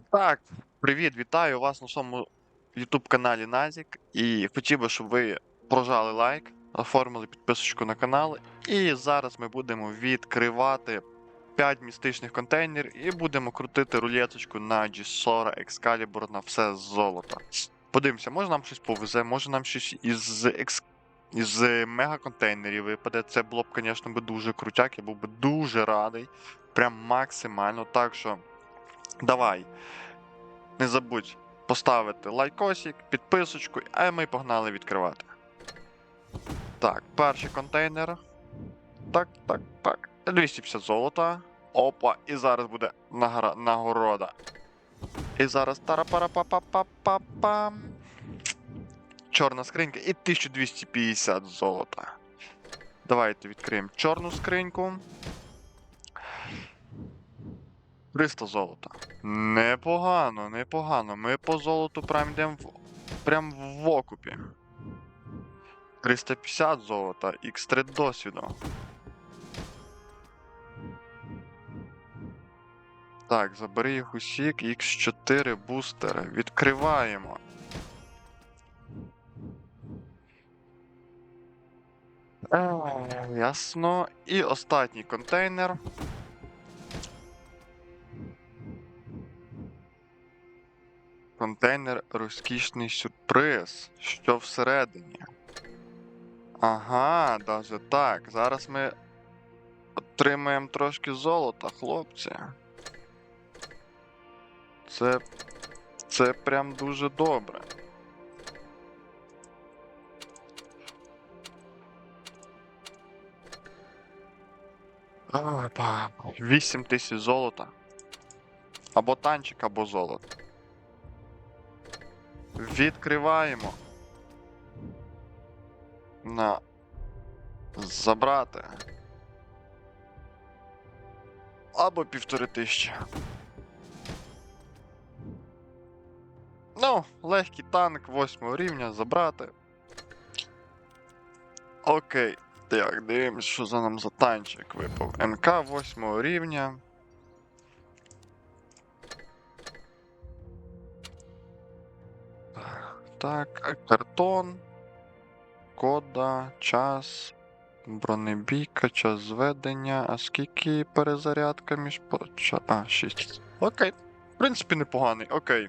Так, привіт, вітаю вас на своєму YouTube каналі Назік. І хотів би, щоб ви прожали лайк, оформили підписочку на канал. І зараз ми будемо відкривати 5 містичних контейнерів і будемо крутити рулеточку на G40 Excalibur на все золото. Подивимося, може нам щось повезе, може нам щось із екс... із мегаконтейнерів випаде. Це було б, звісно, дуже крутяк, я був би дуже радий. Прям максимально. Так що. Давай. Не забудь поставити лайкосик, підписочку, а ми погнали відкривати. Так, перший контейнер. Так, так, так. 250 золота. Опа, і зараз буде награ... нагорода. І зараз тарапарапапапапам. Чорна скринька і 1250 золота. Давайте відкриємо чорну скриньку. 300 золота. Непогано, непогано. Ми по золоту прям йдемо в... прям в окупі. 350 золота, X3 досвіду. Так, забери їх усік, X4 бустери. Відкриваємо. Е, Ясно. І останній контейнер. Контейнер розкішний сюрприз. Що всередині? Ага, даже так. Зараз ми отримаємо трошки золота, хлопці. Це. Це прям дуже добре. 8 тисяч золота. Або танчик, або золото. Відкриваємо. На. Забрати. Або півтори тисячі. Ну, легкий танк восьмого рівня забрати. Окей. Так, дивимось, що за нам за танчик випав. МК восьмого рівня. Так, картон, кода, час, бронебійка, час зведення. А скільки перезарядка між А, 6. Окей. В принципі, непоганий, окей.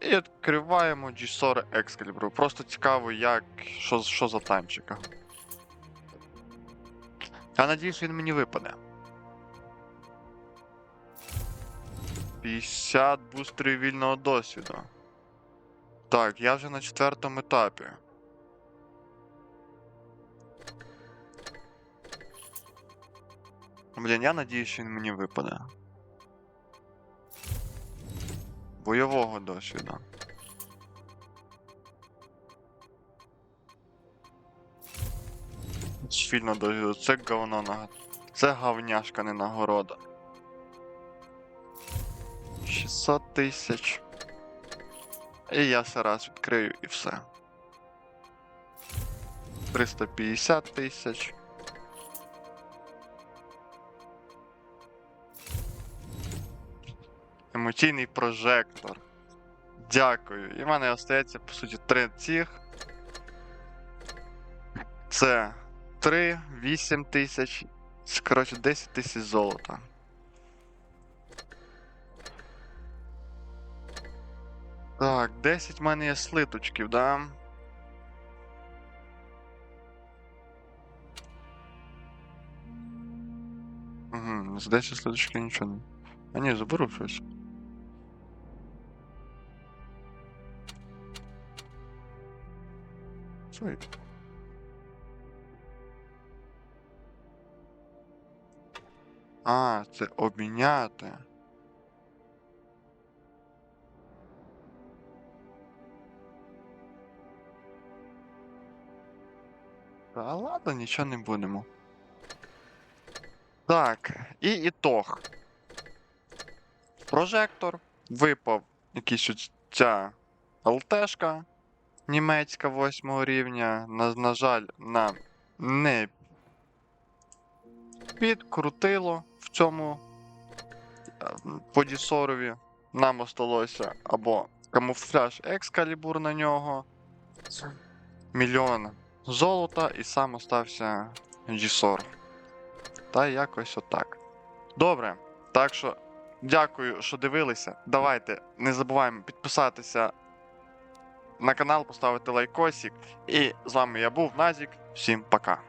І відкриваємо G40 Excalibur. Просто цікаво, як. Що, що за танчика. Я надіюсь, він мені випаде. 50 бустерів вільного досвіду. Так, я вже на четвертому етапі. Блін, я надіюсь, що він мені випаде. Бойового досвіду. Сильно досвіду. Це говно на. Це говняшка, не нагорода. 600 тисяч. І я ще раз відкрию і все. 350 тисяч. Емоційний прожектор. Дякую. І в мене остається, по суті, три цих. Це 3, 8 тисяч. Коротше, 10 тисяч золота. Так, 10 в мене є слиточків, да? Угу, з 10 слиточків нічого не. А ні, заберу щось. Sweet. А, це обміняти. Та ладно, нічого не будемо. Так, і ітог. Прожектор. Випав якийсь ця ЛТшка німецька 8 рівня. На, на жаль, нам не підкрутило в цьому по Дісорові. Нам осталося або камуфляж екскалібур на нього, мільйон золота і сам остався Дісор. Та якось отак. Добре. Так що дякую, що дивилися. Давайте не забуваємо підписатися на канал, поставити лайкосик. І з вами я був Назік. Всім пока.